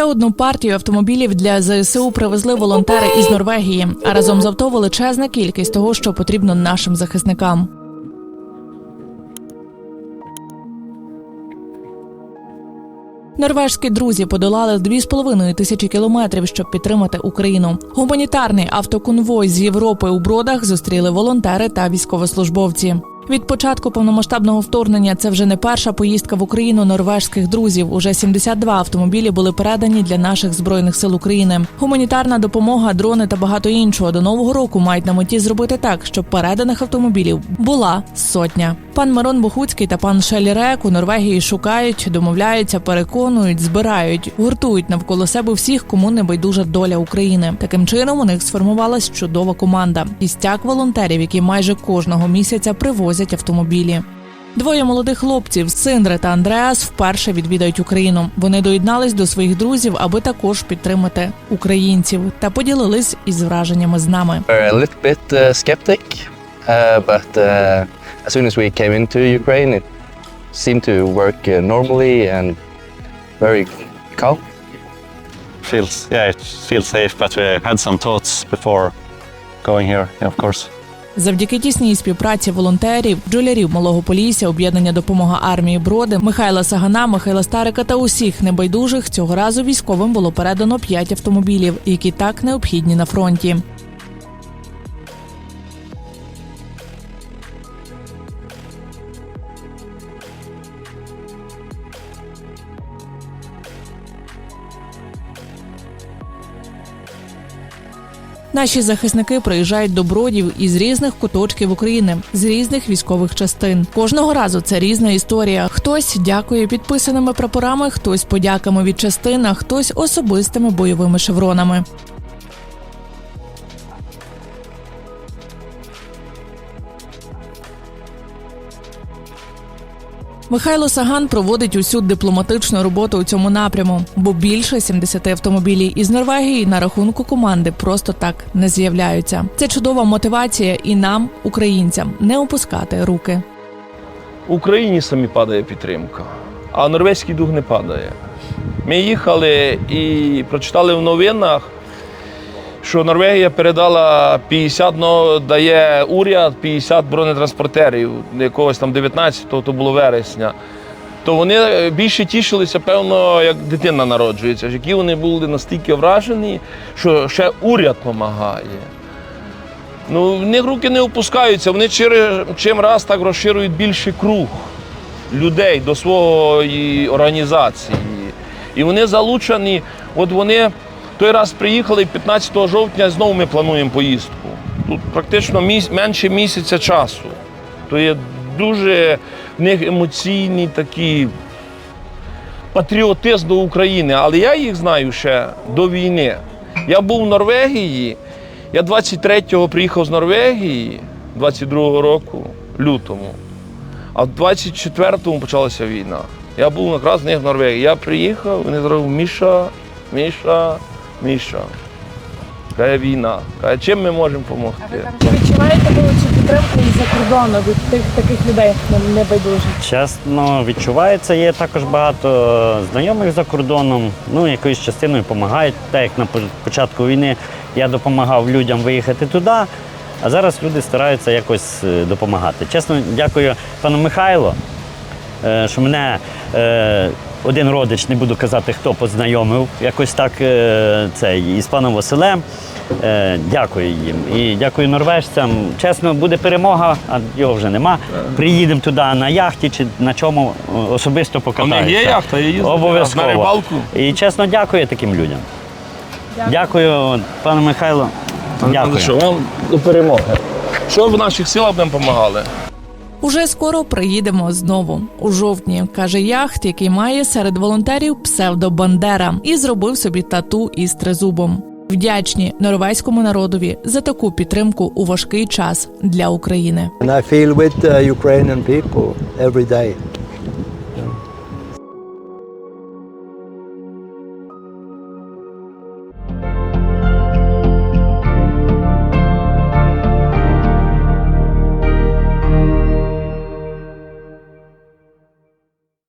Ще одну партію автомобілів для ЗСУ привезли волонтери із Норвегії, а разом з авто величезна кількість того, що потрібно нашим захисникам. Норвежські друзі подолали 2,5 тисячі кілометрів, щоб підтримати Україну. Гуманітарний автоконвой з Європи у бродах зустріли волонтери та військовослужбовці. Від початку повномасштабного вторгнення це вже не перша поїздка в Україну норвежських друзів. Уже 72 автомобілі були передані для наших збройних сил України. Гуманітарна допомога, дрони та багато іншого до нового року мають на меті зробити так, щоб переданих автомобілів була сотня. Пан Мирон Бухуцький та пан Шелі Рек у Норвегії шукають, домовляються, переконують, збирають, гуртують навколо себе всіх, кому не байдужа доля України. Таким чином у них сформувалась чудова команда. Істяк волонтерів, які майже кожного місяця привозять автомобілі. Двоє молодих хлопців Синдре та Андреас вперше відвідають Україну. Вони доєднались до своїх друзів, аби також підтримати українців та поділились із враженнями з нами. We're a little bit uh, skeptic, uh, but uh, as soon as we came into Ukraine, it seemed to work uh, normally and very calm. feels yeah it feels safe but we had some thoughts before going here yeah, of course Завдяки тісній співпраці волонтерів, джулярів малого полісся, об'єднання допомога армії броди, Михайла Сагана, Михайла Старика та усіх небайдужих цього разу військовим було передано п'ять автомобілів, які так необхідні на фронті. Наші захисники приїжджають до бродів із різних куточків України, з різних військових частин. Кожного разу це різна історія. Хтось дякує підписаними прапорами, хтось подяками від частин, а хтось особистими бойовими шевронами. Михайло Саган проводить усю дипломатичну роботу у цьому напряму, бо більше 70 автомобілів із Норвегії на рахунку команди просто так не з'являються. Це чудова мотивація і нам, українцям, не опускати руки. Україні самі падає підтримка, а норвезький дух не падає. Ми їхали і прочитали в новинах, що Норвегія передала 50, ну, дає уряд 50 бронетранспортерів, якогось там 19-го, то було вересня. То вони більше тішилися, певно, як дитина народжується, які вони були настільки вражені, що ще уряд допомагає. Ну, в них руки не опускаються, вони чим раз так розширюють більший круг людей до своєї організації. І вони залучені, от вони той раз приїхали 15 жовтня, знову ми плануємо поїздку. Тут практично міс, менше місяця часу. То є дуже в них емоційні такі патріотизм до України, але я їх знаю ще до війни. Я був в Норвегії, я 23-го приїхав з Норвегії 22-го року, лютому, а в 24-му почалася війна. Я був якраз з них в Норвегії. Я приїхав, вони зробили Міша, Міша, Міша. Каже війна. Каже, чим ми можемо допомогти? Чи відчуваєте ви цю підтримку із-за кордону від тих таких людей не- небайдужих? Чесно, відчувається. Є також багато знайомих за кордоном. Ну, якоюсь частиною допомагають. Так як на початку війни я допомагав людям виїхати туди, а зараз люди стараються якось е, допомагати. Чесно, дякую пану Михайлу, е, що мене е, один родич, не буду казати, хто познайомив, якось так е, цей, із паном Василем. Е, Дякую їм. І дякую норвежцям. Чесно, буде перемога, а його вже нема. Приїдемо туди на яхті чи на чому е, особисто У покатаємося. них є яхта, я їздив Обов'язково. на рибалку. І чесно, дякую таким людям. Дякую, пане Михайло. Дякую. Що вам до перемоги. Що в наших силах будемо допомагали? Уже скоро приїдемо знову у жовтні, каже яхт, який має серед волонтерів псевдо Бандера, і зробив собі тату із тризубом. Вдячні норвезькому народові за таку підтримку у важкий час для України. And I feel with the Ukrainian people every day.